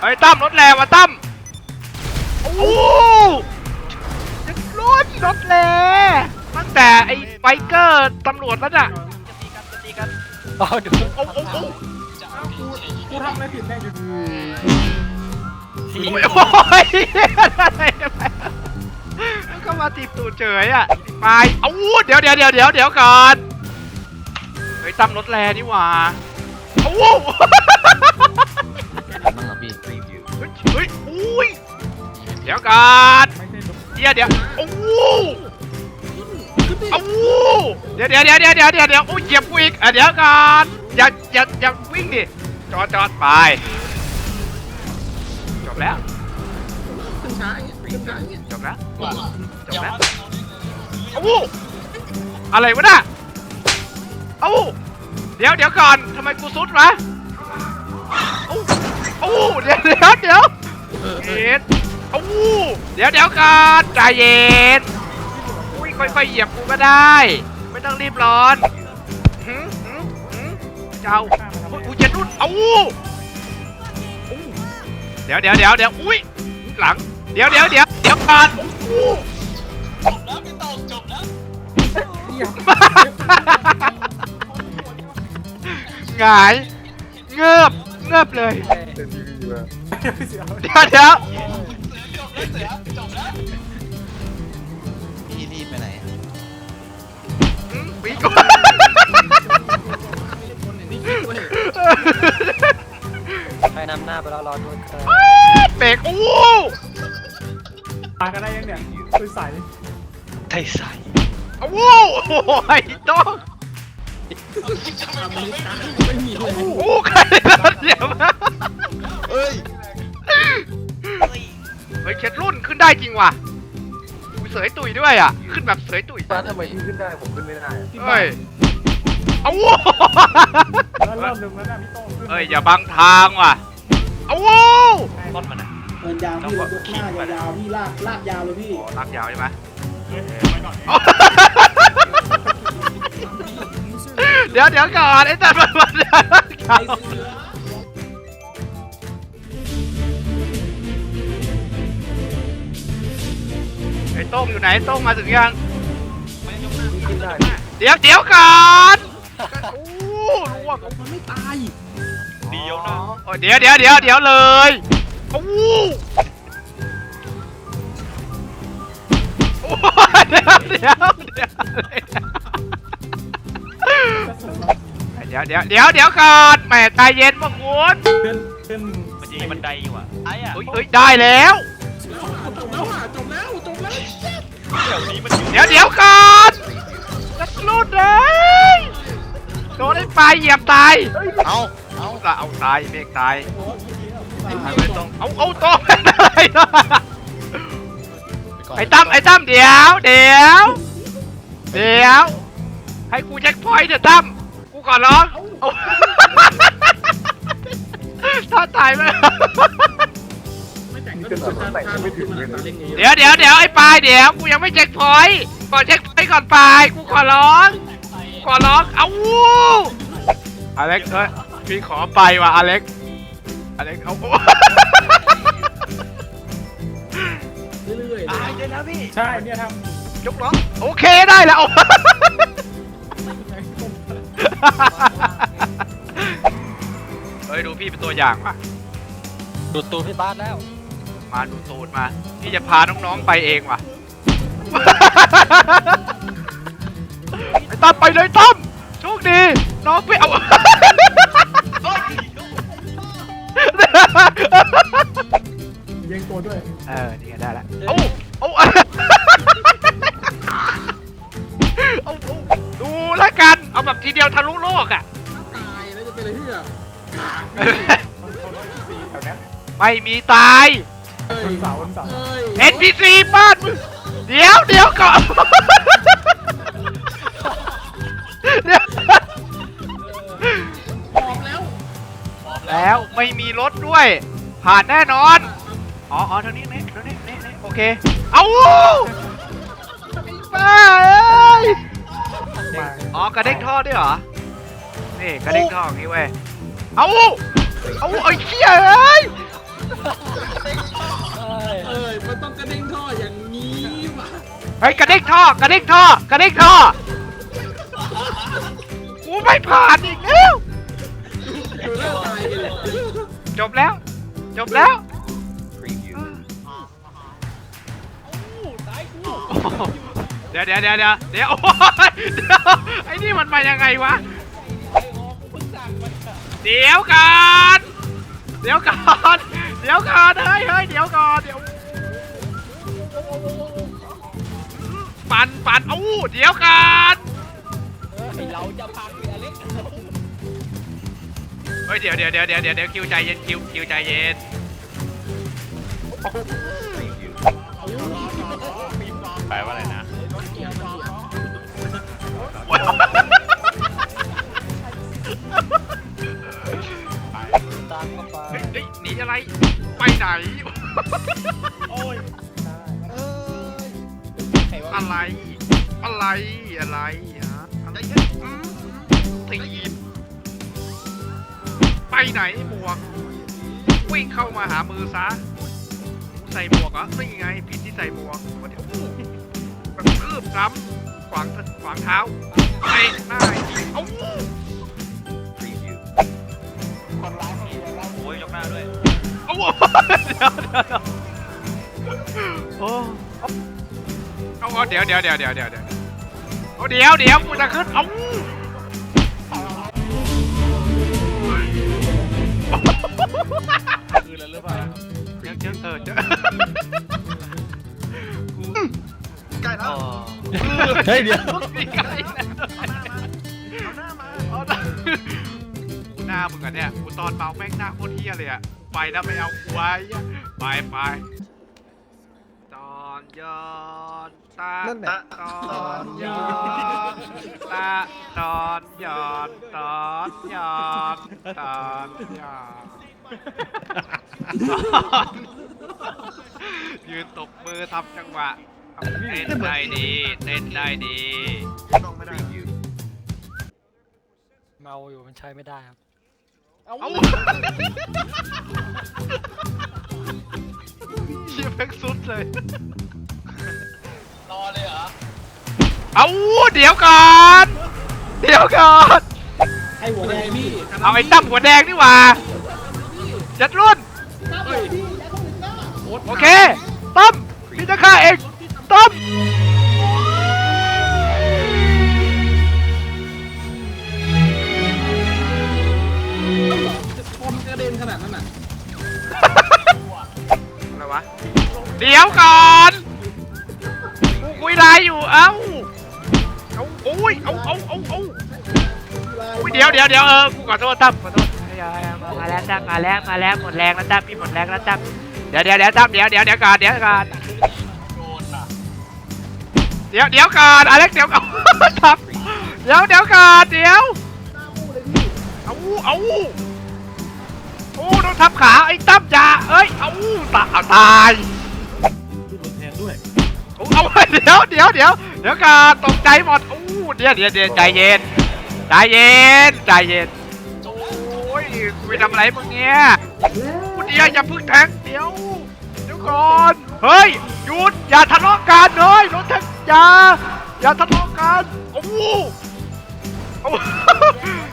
เฮ้ตั้มรถแรงว่ะตั้มโอ้โหจะรถรถแรงตั้งแต่ไอ้ไบเกอร์ตำรวจแล้วน่ะจะตีกันจะตีกันอ๋อดูโอ้โหโอ้กูทำอะไรผิดแน่อยู่โอ้ยอะไรเนี่ยมันก็มาตีบตูดเฉยอะไปเอาเดี๋ยวเดี๋ยวเดี๋ยวเดี๋ยวเดี๋ยวก่อนเฮ้ยตั้มรถแรงนี่หว่าเอ เฮ้ยอุ้ยเดี๋ยวก่อนเดี๋ยวเดี๋ยวโอ้โหโอ้โหเดี๋ยวเดี๋ยวเดี๋ยวเดี๋ยวเดี๋ยวเดี๋ยวเดี๋ยวอุ้ยเหยียบกูอีกอะเดี๋ยวก่อนอย่าอย่าอย่าวิ่งดิจอดจอดไปจบแล้วขึ้นช้าอย่างเงี้ยขึ้นช้าอย่างเงี้ยจบแล้วจบแล้วโอ้โหอะไรวะน่ะเอ้าเดี๋ยวเดี๋ยวก่อนทำไมกูซุดวะโอ้โอ้เดี๋ยวเดี๋ยวเดี๋ยว เย็นโอ้เดี๋ยวเดี๋ยวก่อนใจเย็นอุ้ยค่อยๆเหยียบกูก็ได้ ไม่ต้องรีบร้อนหืมหืมหืมเจ้าอุ้ยกูจะนุ่นเอ้าอู้เดี๋ยวเดี๋ยวเดี๋ยวเดี๋ยวอุ้ยหลัง เดี๋ยวเดี๋ยวเดี๋ยวเดี๋ยวก่อนโอ้หงายเงือบเงือบเลย เป็นทีวี มาเสียเดี๋ยวเดี๋ยวพี่รีบไปไหนอืมปีกใครนำหน้าไปแล้วรอด้วยครับเบรกโอ้ตายกันได้ยังเนี่ยคือใสไทยใสโอ้โหไอ้ต้องโอ้ใครเดี๋ยวมาเอ้ย เฮ้ยเช็ดรุ่นขึ้นได้จริงว่ะกูเสยตุยด้วยอะ ขึ้นแบบเสยตุยป้าทำไมพี่ขึ้นได้ผมขึ้นไม่ได้อะเฮ้ยเอาโว้แล้วรอบหนึ่งแล้วนะพี่โต้งขึ้นเฮ้ยอย่าบังทางว่ะเอาโว้ต้นมันอะเดินยาวพี่เลยยกหน้ายาวๆพี่ลากลากยาวเลยพี่อ๋อลากยาวใช่ไหมเดี๋ยวเดี๋ยวก่อนไอ้ตัดมันมันไอ้ โต้งอยู่ไหนโต้งมาถึงยังพี่ขึ้นได้เดี๋ยวเดี๋ยวก่อนโอ้ร่วงมันไม่ตายเดียวนะโอ้เดี๋ยวเดี๋ยวเดี๋ยวเดี๋ยวเลยโอ้โหโอ้เดี๋ยวเดี๋ยวเดี๋ยวเดี๋ยวเดี๋ยวเดี๋ยวเดี๋ยวก่อนแหม่ใจเย็นพวกคุณขึ้นขึ้นมันจะมีบันไดอยู่อะไอ้อะเฮ้ยเฮ้ยได้แล้ว เดี๋ยวเดี๋ยวก่อนจะรุดเลยโดนไอ้ปลายเหยียบตาย เอาเอาเอาละเอาตายเมฆตายเอาไปตรงเอาเอาตรงอะไรนะไอ้ตั้มไอ้ตั้มเดี๋ยวเดี๋ยวเดี๋ยว ให้กูเช็คพอยต์เถอะตั้มกูก่อนร้องเอาถ้าตายไหมไม่แต่งพี่ก็ ขึ้นดูมาจะแต่งไม่ถึงเลยนะเดี๋ยวเดี๋ยวเดี๋ยวไอ้ปลายเดี๋ยวกูยังไม่เช็คพอยต์ก่อนเช็คพอยต์ก่อนปลายกูขอร้องขอร้องเอาวู้อเล็กเอ้ยพี่ขอไปว่ะอเล็กอเล็กเอาเรื่อยๆอ่ายเดี๋ยนะพี่ใช่เนี่ยทยกล้อโอเคได้แล้วเฮ้ยดูพี่เป็นตัวอย่างว่ะ ดูดตูดพี่บ้านแล้ว มาดูตูดมาพี่จะพาน้องๆไปเองว่ะ ไอ้ตั้มไปเลยตั้มโชคดี น้องไปเอาำยิงตัวด้วย เออ นี่ไงได้แล้วเอาเอาเอาเอาดูแล้วกัน เอาแบบทีเดียวทะลุโลกอะ ตาย แล้วจะเป็นอะไรที่แบบแถวเนี้ยไม่มีตาย เอ้ยวันเสาร์วันเสาร์เอ้ย NPC บ้านมึงเดี๋ยวเดี๋ยวก่อนเดี๋ยวบอกแล้วแล้วไม่มีรถด้วย ผ่านแน่นอน อ๋ออ๋อทางนี้นี่ทางนี้นี่นี่โอเค เอาไอ้บ้าเอ้ยอ๋อกระเด้งท่อด้วยเหรอ นี่กระเด้งท่ออย่างนี้เว้ย เอาเอาไอ้เขี้ยเอ้ย ฮ้ยกระเดิ่ออย่างนี้วะไปกระเด้งท่อกระเดิ่งท่อกระเดิ่งท่อกูไม่ผ่านอีกแล้วจบแล้ว จบแล้วเดี๋ยวเดี๋ยวเดี๋ยวเดี๋ยวเดี๋ยวโอ้ยเดี๋ยวไอ้นี่มันมายังไงวะเดี๋ยวก่อนเดี๋ยวก่อนเดี๋ยวก่อนเฮ้ยเฮ้ยเดี๋ยวก่อนเดี๋ยว ปั่นปั่นเอ้าเดี๋ยวก่อนเราจะพังอเล็กเฮ้ยเดี๋ยวเดี๋ยวเดี๋ยวเดี๋ยวเดี๋ยวเดี๋ยวคิวใจเย็นคิวคิวใจเย็นแปลว่าอะไรนะตามเข้าไปเฮ้ยเฮ้ยหนีอะไร ไปไหนอ อะไร อะไรอะไรฮะอะไรอืมตีนไปไหนหมวก วิ่งเข้ามาหามือซะใส่หมวกเหรอนี่ไง ผิดที่ใส่หมวกเดี๋ยวแบบคืบซ้ำขวางขวางเท้าเตะหน้าอีกทีเอ้าโอ้ยยกหน้าด้วย เอ้าเดี๋ยวเดี๋ยว เอาเอาเดี๋ยวเดี๋ยวเดี๋ยวเดี๋ยวเดี๋ยวเดี๋ยวเอาเดี๋ยวเดี๋ยวกูจะขึ้นเอ้าคือแล้วหรือเปล่าเจอเจอเออเจอกูใกล้แล้ว เฮ้ยเดี๋ยวนี่ไงเอาหน้ามาเอาหน้าหน้ามึงอะเนี่ยกูตอนเมาแม่งหน้าโคตรเฮี้ยเลยอะไปแล้วไม่เอากูไว้อะไปไปตอน ย้อนตานั่นแหละตอนย้อนตาตอนย้อนตอนยอนตอนย้อนตอนยืนตบมือทำจังหวะเต้นได้ดีเต้นได้ดีต้องไม่ได้เมาอยู่มันใช้ไม่ได้ครับ เอาเชี่ยแพ็กสุดเลย อเลยเหรอเอาเดี๋ยวก่อน เดี๋ยวก่อน ไอ้หัวแดงพี่เอาไอ้ตั้มหัวแดงนี่หว่าจัดรุ่นตั้มเลยพี่อย่าเข้าถึงหน้าโอเคตั้มพี่จะฆ่าเองตั้มคอมกระเด็นขนาดนั้นน่ะอะไรวะ เดี๋ยวก่อน กูคุยไลน์อยู่ เอ้า เอาโอ้ย เอาเอาเอาเอาอุ้ยเดี๋ยวเดี๋ยวเดี๋ยวเออ กูขอโทษตั้มขอโทษมาแล้วตั้มมาแล้วมาแล้วหมดแรงแล้วตั้มพี่หมดแรงแล้วตั้มเดี๋ยวเดี๋ยวเดี๋ยวตั้มเดี๋ยวเดี๋ยวเดี๋ยวก่อนเดี๋ยวก่อนเดี๋ยวเดี๋ยวก่อนอเล็กเดี๋ยวก่อนตั้มเดี๋ยวเดี๋ยวก่อนเดี๋ยวเอาเอาโอ้โดนทับขาไอ้ตั้มจ่าเอ้ยเอาตาตายเอา เอาเดี๋ยวเดี๋ยวเดี๋ยวเดี๋ยวก่อนตกใจหมดโอ้เดี๋ยวเดี๋ยวเดี๋ยวใจเย็นใจเย็นใจเย็นโอ้ยกูไปทำอะไรมึงเนี่ยกูเดียวอย่าพึ่งแทงเดี๋ยวเดี๋ยวก่อนเฮ้ยหยุดอย่าทะเลาะกันเลยรถแท็กอย่าอย่าทะเลาะกันโอ้โหโอ้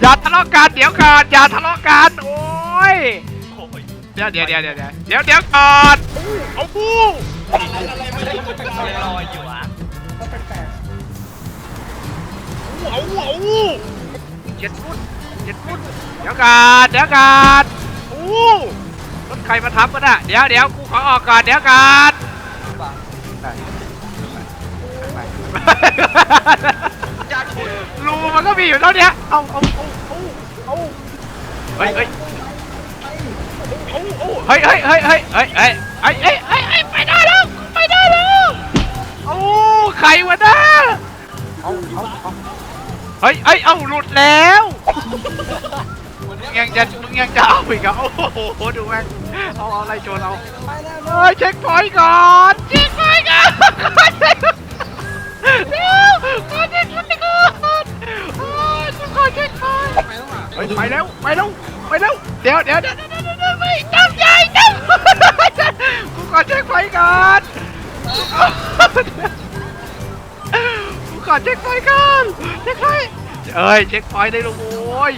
อย่าทะเลาะกันเดี๋ยวก่อนอย่าทะเลาะกันโอ้ยโอ้ยเดี๋ยวเดี๋ยวเดี๋ยวเดี๋ยวเดี๋ยวเดี๋ยวก่อนโอ้โห รออยู่อะเอาเอาเจ็ดฟุตเจ็ดฟุตเดี๋ยวก่อนเดี๋ยวก่อนโอ้รถใครมาทับกันอะเดี๋ยวเดี๋ยวกูขอออกก่อนเดี๋ยวก่อนรูมันก็มีอยู่เท่านี้เอาเอาเอาเอาเอาเฮ้ยเฮ้ยเฮ้ยเฮ้ยเฮ้ยเฮ้ยเฮ้ยเฮ้ยเฮ้ยเฮ้ยไปได้ ใครวะน้าเฮ้ยเฮ้ยเอ้าหลุดแล้วมึงยังจะมึงยังจะเอาอีกเหรอโอ้โหดูแม่งเอาเอาอะไรโจนเอาเฮ้ยเช็คพอยต์ก่อนเช็คพอยต์ก่อนเร็วขอเช็คพอยต์ก่อนโอ้ยกูขอเช็คพอยต์เฮ้ยไปแล้วไปแล้วไปแล้วเดี๋ยวเดี๋ยวเดี๋ยวเดี๋ยวเดี๋ยวไม่ตั้งใจตั้งกูขอเช็คพอยต์ก่อน ขอเช็คไฟก่อนเช็คไฟเอ้ยเช็คไฟได้แลวโว้ย